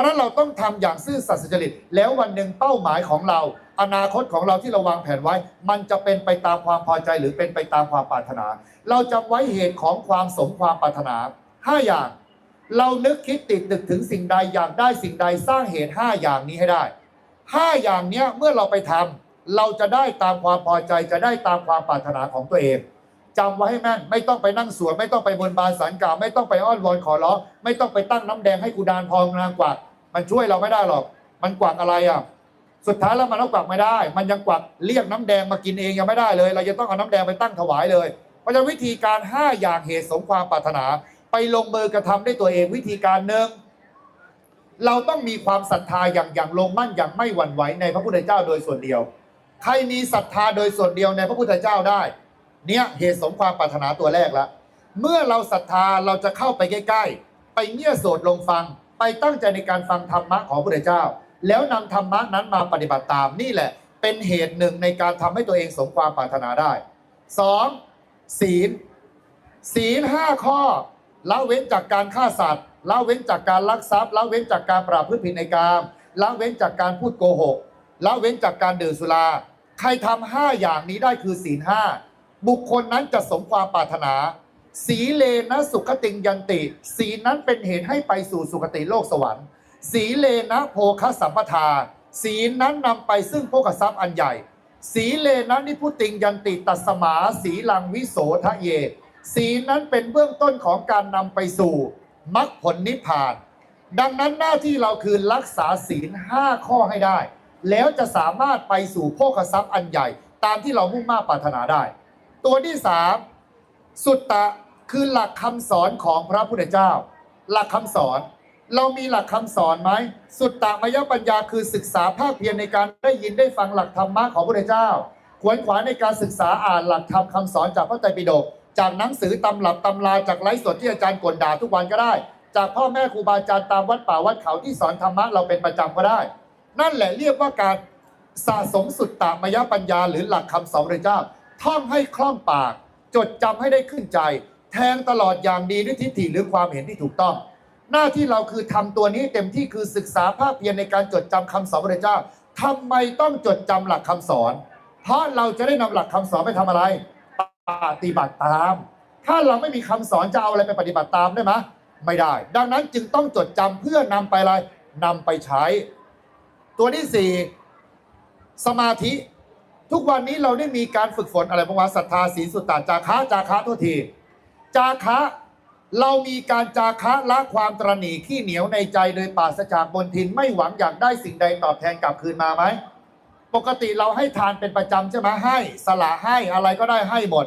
ราะฉะนั้นเราต้องทำอย่างซื่อสัตย์สุจริต แล้ววันหนึ่งเป้าหมายของเรา อนาคตของเราที่เราวางแผนไว้ มันจะเป็นไปตามความพอใจหรือเป็นไปตามความปรารถนา เราจำไว้เหตุของความสมความปรารถนาห้าอย่าง เรานึกคิดติดตึกถึงสิ่งใดอยากได้สิ่งใดสร้างเหตุห้าอย่างนี้ให้ได้ห้าอย่างเนี้ยเมื่อเราไปทำเราจะได้ตามความพอใจจะได้ตามความปรารถนาของตัวเองจำไว้ให้แม่นไม่ต้องไปนั่งสวดไม่ต้องไปบนบานสารกล่าวไม่ต้องไปอ้อนวอนขอร้องไม่ต้องไปตั้งน้ำแดงให้กูดานพองนางกวัก มันช่วยเราไม่ได้หรอก มันกวักอะไรอะ สุดท้ายแล้วมันก็กวักไม่ได้ มันยังกวักเรียกน้ำแดงมากินเองยังไม่ได้เลย เราจะต้องเอาน้ำแดงไปตั้งถวายเลย เพราะฉะนั้นวิธีการ 5 อย่างเหตุสมความปรารถนา ไปลงมือกระทำด้วยตัวเองวิธีการหนึ่งเราต้องมีความศรัทธาอย่างอย่างลงมั่นอย่างไม่หวั่นไหวในพระพุทธเจ้าโดยส่วนเดียว ใครมีศรัทธาโดยส่วนเดียวในพระพุทธเจ้าได้ เนี่ยเหตุสมความปรารถนาตัวแรกแล้วเมื่อเราศรัทธาเราจะเข้าไปใกล้ๆ ไปเงี่ยโสดลงฟัง ไปตั้งใจในการฟังธรรมะของพระพุทธเจ้า แล้วนำธรรมะนั้นมาปฏิบัติตามนี่แหละ เป็นเหตุหนึ่งในการทำให้ตัวเองสมความปรารถนาได้สองศีล ศีลห้าข้อละเว้นจากการฆ่าสัตว์ละเว้นจากการลักทรัพย์ละเว้นจากการปราพฤติผิดในกามละเว้นจากการพูดโกหกละเว้นจากการดื่มสุรา ใครทำห้าอย่างนี้ได้คือศีลห้าบุคคลนั้นจะสมความปรารถนา สีเลนะสุขติงยันติ สีนั้นเป็นเหตุให้ไปสู่สุคติโลกสวรรค์ สีเลนะโภคสัมปทา สีนั้นนำไปซึ่งโภคทรัพย์อันใหญ่ สีเลนะนิพุติงยันติตัสมา สีลังวิโสทะเย สีนั้นเป็นเบื้องต้นของการนำไปสู่มรรคผลนิพพาน ดังนั้นหน้าที่เราคือรักษาศีลห้าข้อให้ได้ แล้วจะสามารถไปสู่โภคทรัพย์อันใหญ่ ตามที่เรามุ่งมา่ปรารถนาได้ ตัวที่สาม สุตตะคือหลักคำสอนของพระพุทธเจ้า หลักคำสอน เรามีหลักคำสอนไหมสุตตะมยปัญญาคือศึกษาภาคเพียรในการได้ยินได้ฟังหลักธรรมะของพระพุทธเจ้า ขวนขวายในการศึกษาอ่านหลักธรรมคำสอนจากพระไตรปิฎกจากหนังสือตำรับตำราจากไลฟ์สดที่อาจารย์กลด่าทุกวันก็ได้ จากพ่อแม่ครูบาอาจารย์ตามวัดป่าวัดเขาที่สอนธรรมะเราเป็นประจำก็ได้ นั่นแหละเรียกว่าการสะสมสุตตะมยปัญญา หรือหลักคำสอนพระเจ้าท่องให้คล่องปาก จดจำให้ได้ขึ้นใจ แทงตลอดอย่างดีด้วยทิฏฐิหรือความเห็นที่ถูกต้อง หน้าที่เราคือทำตัวนี้เต็มที่คือศึกษาภาคเพียรในการจดจำคำสอนพระเจ้าทำไมต้องจดจำหลักคำสอน เพราะเราจะได้นำหลักคำสอนไปทำอะไร ปฏิบัติตาม ถ้าเราไม่มีคำสอนจะเอาอะไรไปปฏิบัติตามได้ไหมไม่ได้ ดังนั้นจึงต้องจดจำเพื่อนำไปอะไรนำไปใช้ ตัวที่สี่สมาธิ ทุกวันนี้เราได้มีการฝึกฝนอะไรบ้างวะศรัทธาศีลสุตตานจาคะจาคะโทุที จาคะเรามีการจาคะละความตรณีขี้เหนียวในใจโดยปราศจากบนทินไม่หวังอยากได้สิ่งใดตอบแทนกลับคืนมาไหมปกติเราให้ทานเป็นประจำใช่ไหมให้ สละให้อะไรก็ได้ให้หมด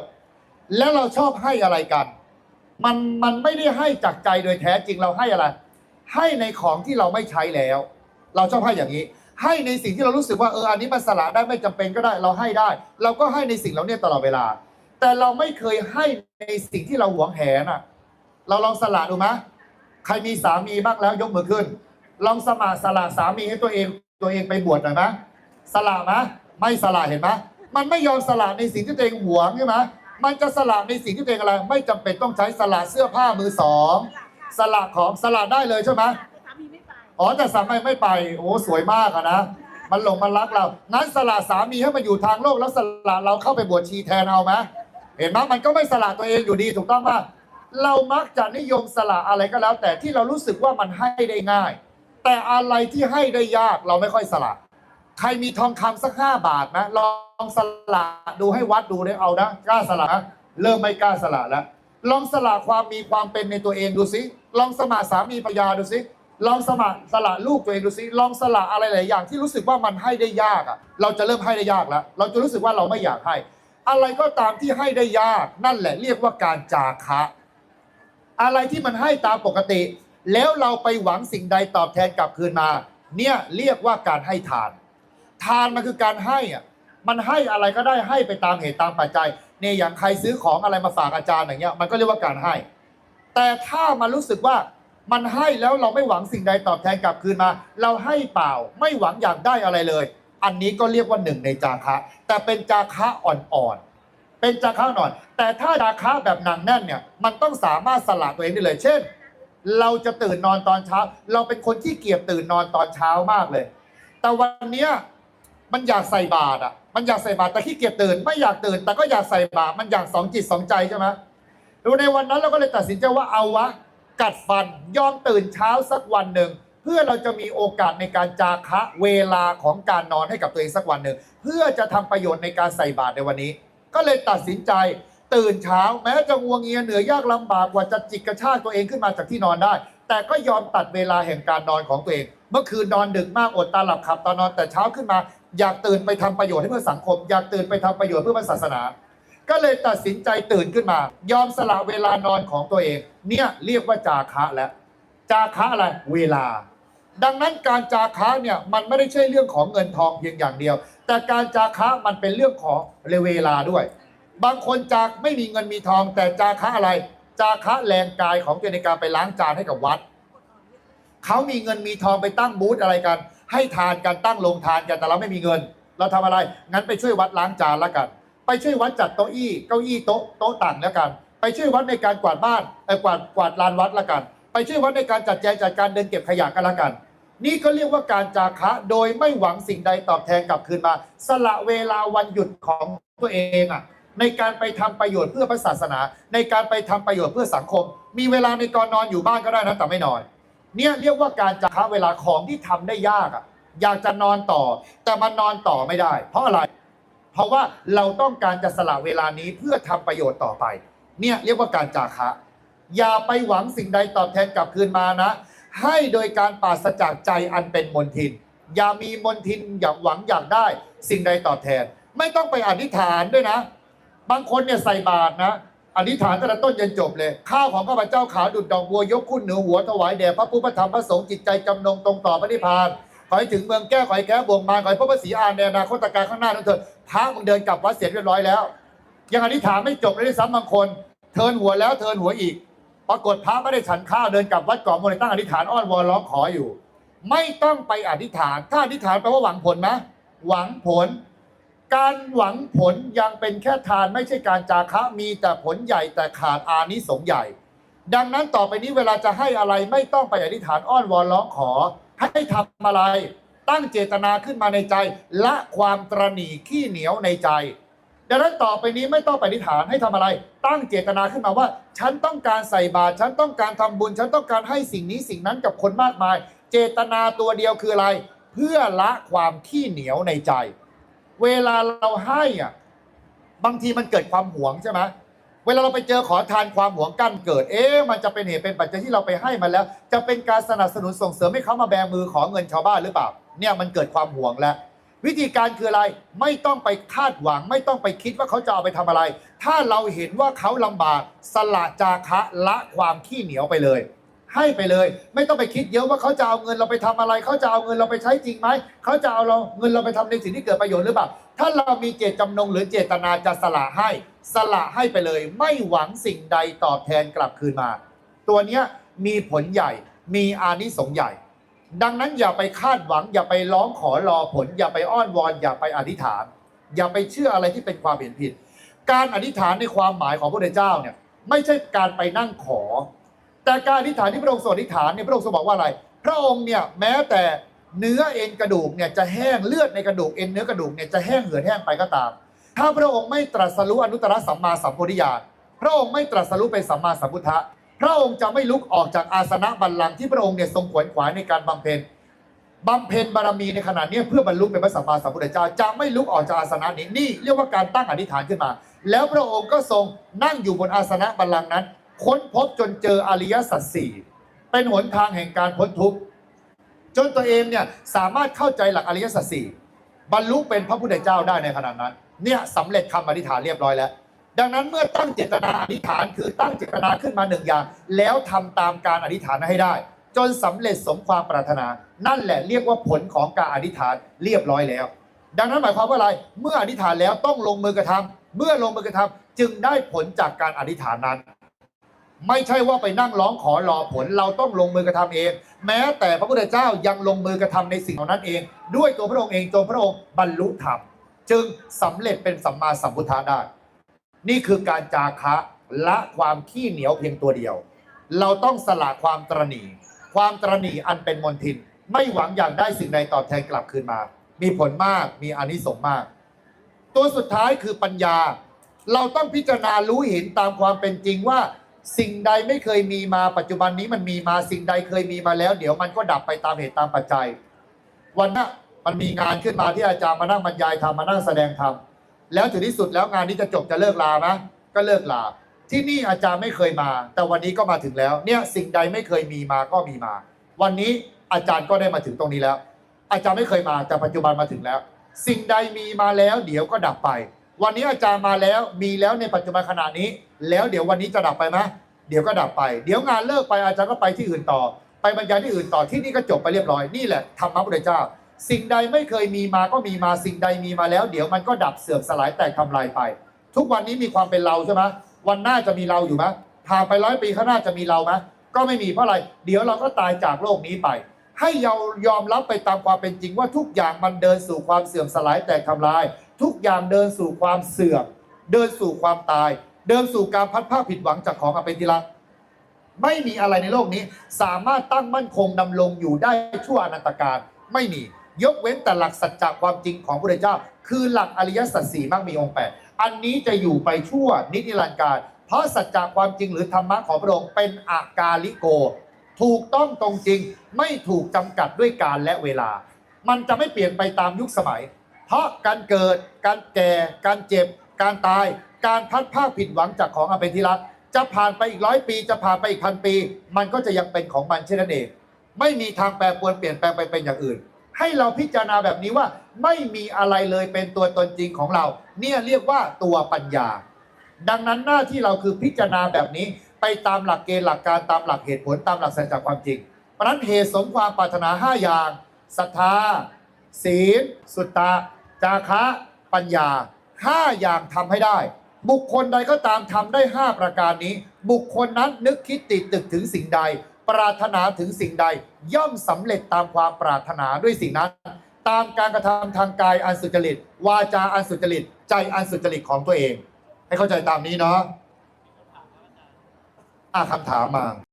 แล้วเราชอบให้อะไรกัน มันมันไม่ได้ให้จากใจโดยแท้จริงเราให้อะไร ให้ในของที่เราไม่ใช้แล้ว เราชอบให้อย่างนี้ ให้ในสิ่งที่เรารู้สึกว่าเอออันนี้มันสละได้ไม่จำเป็นก็ได้เราให้ได้ เราก็ให้ในสิ่งเหล่านี้ตลอดเวลา แต่เราไม่เคยให้ในสิ่งที่เราหวงแหนอะ เราลองสละดูไหมใครมีสามีบ้างแล้วยกมือขึ้น ลองสมัครสละสามีให้ตัวเองตัวเองไปบวชหน่อยไหมสละมะไม่สละเห็นไหมมันไม่ยอมสละในสิ่งที่ตัวเองหวงใช่ไหมมันจะสละในสิ่งที่ตัวเองอะไร ไม่จำเป็นต้องใช้สละเสื้อผ้ามือสองสละของสละได้เลยใช่ไหม อ๋อแต่สามีไม่ไป โอ้สวยมากอะนะ มันหลงมันรักเรา งั้นสละสามีให้มาอยู่ทางโลกแล้วสละเราเข้าไปบวชชีแทนเอาไหมเห็นไหมมันก็ไม่สละตัวเองอยู่ดีถูกต้องป่ะเรามักจะนิยมสละอะไรก็แล้ว แต่ที่เรารู้สึกว่ามันให้ได้ง่าย แต่อะไรที่ให้ได้ยากเราไม่ค่อยสละ ใครมีทองคำสักห้าบาทนะลองสละดูให้วัดดูได้เอานะกล้าสละนะเริ่มไม่กล้าสละแล้วลองสละความมีความเป็นในตัวเองดูสิลองสมัครสามีภรรยาดูสิ ลองสมัครสละลูกตัวเองดูสิลองสละอะไรหลายอย่างที่รู้สึกว่ามันให้ได้ยากอะ เราจะเริ่มให้ได้ยากแล้ว เราจะรู้สึกว่าเราไม่อยากให้ อะไรก็ตามที่ให้ได้ยาก นั่นแหละเรียกว่าการจาคะ อะไรที่มันให้ตามปกติ แล้วเราไปหวังสิ่งใดตอบแทนกลับคืนมา เนี่ยเรียกว่าการให้ทาน ทานมันคือการให้อะมันให้อะไรก็ได้ให้ไปตามเหตุตามปัจจัยเนี่ยอย่างใครซื้อของอะไรมาฝากอาจารย์อย่างเงี้ยมันก็เรียกว่าการให้ แต่ถ้ามันรู้สึกว่า มันให้แล้วเราไม่หวังสิ่งใดตอบแทนกลับคืนมา เราให้เปล่าไม่หวังอยากได้อะไรเลย อันนี้ก็เรียกว่าหนึ่งในจาคะ แต่เป็นจาคะอ่อนๆเป็นจาคะอ่อนแต่ถ้าจาคะแบบหนังแน่นเนี่ยมันต้องสามารถสละตัวเองได้เลย เช่น เราจะตื่นนอนตอนเช้า เราเป็นคนที่เกียจตื่นนอนตอนเช้ามากเลย แต่วันเนี้ยมันอยากใส่บาตรอะ มันอยากใส่บาตรแต่ขี้เกียจตื่นไม่อยากตื่น แต่ก็อยากใส่บาตรมันอยากสองจิตสองใจใช่ไหมแล้วในวันนั้นเราก็เลยตัดสินใจว่าเอาวะ กัดฟันยอมตื่นเช้าสักวันหนึ่ง เพื่อเราจะมีโอกาสในการจาคะเวลาของการนอนให้กับตัวเองสักวันหนึ่ง เพื่อจะทำประโยชน์ในการใส่บาตรในวันนี้ ก็เลยตัดสินใจตื่นเช้า แม้จะงวงเงียเหนื่อยยากลำบากกว่าจะจิกกระชากตัวเองขึ้นมาจากที่นอนได้ แต่ก็ยอมตัดเวลาแห่งการนอนของตัวเอง เมื่อคืนนอนดึกมากอดตาหลับขับตอนนอนแต่เช้าขึ้นมา อยากตื่นไปทำประโยชน์ให้เพื่อสังคม อยากตื่นไปทำประโยชน์เพื่อพระศาสนา ก็เลยตัดสินใจตื่นขึ้นมา ยอมสละเวลานอนของตัวเอง เนี่ยเรียกว่าจาคะแล้วจาคะอะไรเวลา ดังนั้นการจาคะเนี่ยมันไม่ได้ใช่เรื่องของเงินทองเพียงอย่างเดียว แต่การจาคะมันเป็นเรื่องของเวลาด้วย บางคนจากไม่มีเงินมีทอง แต่จาคะอะไร จาคะแรงกายของตัวเองในการไปล้างจานให้กับวัดเขามีเงินมีทองไปตั้งบูธอะไรกัน ให้ทานกันตั้งโรงทานกันแต่เราไม่มีเงิน เราทำอะไรงั้นไปช่วยวัดล้างจานแล้วกัน ไปช่วยวัดจัดโต๊ะอี้เก้าอี้โต๊ะโต๊ะต่างแล้วกัน ไปช่วยวัดในการกวาดบ้านเออกวาดกวาดลานวัดล้วกัน ไปช่วยวัดในการจัดแจงจัดการเดินเก็บขยะกันแล้วกัน นี่ก็เรียกว่าการจาคะโดยไม่หวังสิ่งใดตอบแทนกลับคืนมา สละเวลาวันหยุดของตัวเองอะในการไปทำประโยชน์เพื่อพระศาสนา ในการไปทำประโยชน์เพื่อสังคม มีเวลาในก่อนนอนอยู่บ้านก็ได้นะแต่ไม่นอนเนี่ยเรียกว่าการจาคะเวลาของที่ทำได้ยากอะอยากจะนอนต่อ แต่มันนอนต่อไม่ได้ เพราะอะไร เพราะว่าเราต้องการจะสละเวลานี้เพื่อทำประโยชน์ต่อไป เนี่ยเรียกว่าการจาคะ อย่าไปหวังสิ่งใดตอบแทนกลับคืนมานะ ให้โดยการปราศจากใจอันเป็นมนทิน อย่ามีมนทินอยากหวังอยากได้ สิ่งใดตอบแทน ไม่ต้องไปอธิษฐานด้วยนะ บางคนเนี่ยใส่บาตรนะอธิษฐานตั้งแต่ต้นยันจบเลย ข้าวของข้าพเจ้าขาวดุดดอกบัวยกขึ้นเหนือหัวถวายแด่พระผู้พระธรรมพระสงฆ์จิตใจจำนงตรงต่อพระนิพพานขอให้ถึงเมืองแก้วขอให้แก้วบวงมาขอให้พระพระศรีอานในอนาคตการข้างหน้านั้นเถิด พระมึงเดินกลับวัดเสร็จเรียบร้อยแล้ว ยังอธิษฐานไม่จบเลยด้วยซ้ำบางคน เทินหัวแล้วเทินหัวอีก ปรากฏพระไม่ได้ฉันข้าวเดินกลับวัดเก่อนมนตั้งอธิษฐานอ้อนวอนร้องขออยู่ ไม่ต้องไปอธิษฐาน ถ้าอธิษฐานแปลว่าหวังผลไหมหวังผล การหวังผลยังเป็นแค่ทานไม่ใช่การจาคะมีแต่ผลใหญ่แต่ขาดอานิสงส์ใหญ่ ดังนั้นต่อไปนี้เวลาจะให้อะไรไม่ต้องไปอธิษฐานอ้อนวอนร้องขอให้ทำอะไร ตั้งเจตนาขึ้นมาในใจ ละความตรณีขี้เหนียวในใจ ดังนั้นต่อไปนี้ไม่ต้องไปอธิฐานให้ทำอะไร ตั้งเจตนาขึ้นมาว่า ฉันต้องการใส่บาตรฉันต้องการทำบุญ ฉันต้องการให้สิ่งนี้สิ่งนั้นกับคนมากมาย เจตนาตัวเดียวคืออะไร เพื่อละความขี้เหนียวในใจ เวลาเราให้อะบางทีมันเกิดความหวงใช่ไหมเวลาเราไปเจอขอทานความหวงกั้นเกิด เอ๊ะมันจะเป็นเหตุเป็นปัจจัยที่เราไปให้มันแล้ว จะเป็นการสนับสนุนส่งเสริมให้เขามาแบมือขอเงินชาวบ้านหรือเปล่า เนี่ยมันเกิดความหวงแล้ว วิธีการคืออะไรไม่ต้องไปคาดหวัง ไม่ต้องไปคิดว่าเขาจะเอาไปทำอะไร ถ้าเราเห็นว่าเขาลำบากสละจาคะละความขี้เหนียวไปเลย ให้ไปเลย ไม่ต้องไปคิดเยอะว่าเขาจะเอาเงินเราไปทำอะไร เขาจะเอาเงินเราไปใช้จริงไหมเขาจะเอาเราเงินเราไปทำในสิ่งที่เกิดประโยชน์หรือเปล่าถ้าเรามีเจตจำนงหรือเจตนาจะสละให้ สละให้ไปเลย ไม่หวังสิ่งใดตอบแทนกลับคืนมา ตัวเนี้ยมีผลใหญ่มีอานิสงส์ใหญ่ ดังนั้นอย่าไปคาดหวัง อย่าไปร้องขอรอผล อย่าไปอ้อนวอน อย่าไปอธิษฐาน อย่าไปเชื่ออะไรที่เป็นความเห็นผิด การอธิษฐานในความหมายของพระพุทธเจ้าเนี่ยไม่ใช่การไปนั่งขอ แต่การอธิษฐานที่พระองค์ทรงอธิษฐานเนี่ยพระองค์ทรงบอกว่าอะไร พระองค์เนี่ยแม้แต่เนื้อเอ็นกระดูกเนี่ยจะแห้งเลือดในกระดูกเอ็นเนื้อกระดูกเนี่ยจะแห้งเหือดแห้งไปก็ตาม ถ้าพระองค์ไม่ตรัสรู้อนุตตรสัมมาสัมโพธิญาณพระองค์ไม่ตรัสรู้เป็นสัมมาสัมพุทธะ ระองค์จะไม่ลุกออกจากอาสนะบัลลังก์ที่พระองค์เนี่ยทรงขวนขวายในการบำเพ็ญบำเพ็ญบารมีในขณะนี้เพื่อบรรลุเป็นพระสัมมาสัมพุทธเจ้าจะไม่ลุกออกจากอาสนะนี้นี่เรียกว่าการตั้งอธิษฐานขึ้นมา แล้วพระองค์ก็ทรงนั่งอยู่บนอาสนะบัลลังก์นั้น ค้นพบจนเจออริยสัจสี่เป็นหนทางแห่งการพ้นทุกข์จนตัวเองเนี่ยสามารถเข้าใจหลักอริยสัจสี่บรรลุเป็นพระพุทธเจ้าได้ในขณะนั้น เนี่ยสำเร็จคำอธิษฐานเรียบร้อยแล้ว ดังนั้นเมื่อตั้งเจตนาอธิษฐานคือตั้งเจตนาขึ้นมาหนึ่งอย่าง แล้วทำตามการอธิษฐานให้ได้ จนสำเร็จสมความปรารถนา นั่นแหละเรียกว่าผลของการอธิษฐานเรียบร้อยแล้ว ดังนั้นหมายความว่าอะไรเมื่ออธิษฐานแล้วต้องลงมือกระทำเมื่อลงมือกระทำจึงได้ผลจากการอธิษฐานนั้น ไม่ใช่ว่าไปนั่งร้องขอรอผลเราต้องลงมือกระทำเอง แม้แต่พระพุทธเจ้ายังลงมือกระทำในสิ่งเหล่านั้นเอง ด้วยตัวพระองค์เองจนพระองค์บรรลุธรรมจึงสำเร็จเป็นสัมมาสัมพุทธะได้ นี่คือการจาคะละความขี้เหนียวเพียงตัวเดียว เราต้องสละความตรณีความตรณีอันเป็นมนทิน ไม่หวังอย่างได้สิ่งใดตอบแทนกลับคืนมา มีผลมากมีอนิสงส์มาก ตัวสุดท้ายคือปัญญา เราต้องพิจารณารู้เห็นตามความเป็นจริงว่า สิ่งใดไม่เคยมีมาปัจจุบันนี้มันมีมาสิ่งใดเคยมีมาแล้ว เดี๋ยวมันก็ดับไปตามเหตุตามปัจจัย วันน่ะมันมีงานขึ้นมาที่อาจารย์มานั่งบรรยายธรรมานั่งแสดงธรรม แล้วถึงที่สุดแล้วงานนี้จะจบจะเลิกลาไหมก็เลิกลา ที่นี่อาจารย์ไม่เคยมา แต่วันนี้ก็มาถึงแล้ว เนี่ยสิ่งใดไม่เคยมีมาก็มีมา วันนี้อาจารย์ก็ได้มาถึงตรงนี้แล้ว อาจารย์ไม่เคยมาแต่ปัจจุบันมาถึงแล้ว สิ่งใดมีมาแล้วเดี๋ยวก็ดับไป วันนี้อาจารย์มาแล้วมีแล้วในปัจจุบันขณะนี้ แล้วเดี๋ยววันนี้จะดับไปไหมเดี๋ยวก็ดับไป เดี๋ยวงานเลิกไปอาจารย์ก็ไปที่อื่นต่อ ไปบรรยายที่อื่นต่อที่นี่ก็จบไปเรียบร้อยนี่แหละธรรมะพุทธเจ้า สิ่งใดไม่เคยมีมาก็มีมาสิ่งใดมีมาแล้ว เดี๋ยวมันก็ดับเสื่อมสลายแตกทำลายไป ทุกวันนี้มีความเป็นเราใช่ไหมวันหน้าจะมีเราอยู่ไหมผ่านไปร้อยปีข้างหน้าจะมีเราไหมก็ไม่มีเพราะอะไร เดี๋ยวเราก็ตายจากโลกนี้ไป ให้เรายอมรับไปตามความเป็นจริงว่าทุกอย่างมันเดินสู่ความเสื่อมสลายแตกทำลาย ทุกอย่างเดินสู่ความเสื่อม เดินสู่ความตาย เดินสู่การพัดผ้าผิดหวังจากของอันเป็นที่รักไม่มีอะไรในโลกนี้ สามารถตั้งมั่นคงดำรงอยู่ได้ชั่วอนันตการไม่มี ยกเว้นแต่หลักสัจจะความจริงของพระพุทธเจ้า คือหลักอริยสัจสี่มั่งมีองค์แปดอันนี้จะอยู่ไปชั่วนิรันดร์การ เพราะสัจจะความจริงหรือธรรมะของพระองค์เป็นอากาลิโก ถูกต้องตรงจริงไม่ถูกจำกัดด้วยการและเวลา มันจะไม่เปลี่ยนไปตามยุคสมัย เพราะการเกิด การแก่ การเจ็บ การตาย การพัดภาคผิดหวังจากของอันเป็นที่รักจะผ่านไปอีกร้อยปี จะผ่านไปอีกพันปี มันก็จะยังเป็นของมันเช่นนั้นเอง ไม่มีทางแปรปรวนเปลี่ยนแปลงไปเป็นอย่างอื่น ให้เราพิจารณาแบบนี้ว่าไม่มีอะไรเลยเป็นตัวตนจริงของเรา เนี่ยเรียกว่าตัวปัญญา ดังนั้นหน้าที่เราคือพิจารณาแบบนี้ไปตามหลักเกณฑ์หลักการตามหลักเหตุผลตามหลักสัจจะความจริงเพราะนั้นเหตุสมความปรารถนา5อย่างศรัทธาศีลสุตตะจาคะปัญญา5อย่างทำให้ได้ บุคคลใดก็ตามทำได้ 5 ประการนี้ บุคคลนั้นนึกคิดติดตึกถึงสิ่งใด ปรารถนาถึงสิ่งใด ย่อมสำเร็จตามความปรารถนาด้วยสิ่งนั้น ตามการกระทำทางกายอันสุจริต วาจาอันสุจริต ใจอันสุจริตของตัวเอง ให้เข้าใจตามนี้เนาะอะคำถามมา